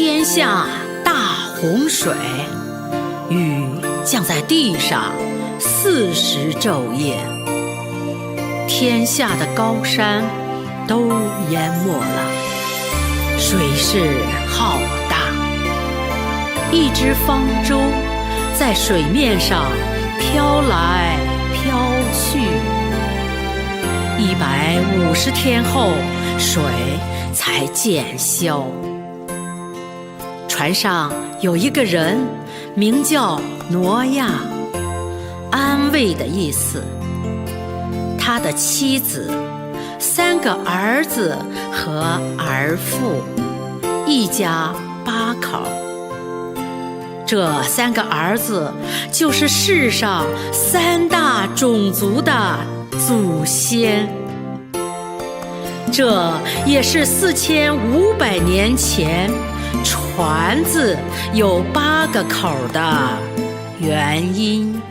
天下大洪水，雨降在地上四十昼夜，天下的高山都淹没了，水势浩大。一只方舟在水面上飘来飘去，一百五十天后，水才渐消。船上有一个人，名叫挪亚，安慰的意思。他的妻子、三个儿子和儿妇，一家八口。这三个儿子就是世上三大种族的祖先。这也是四千五百年前。船字有八个口的原因。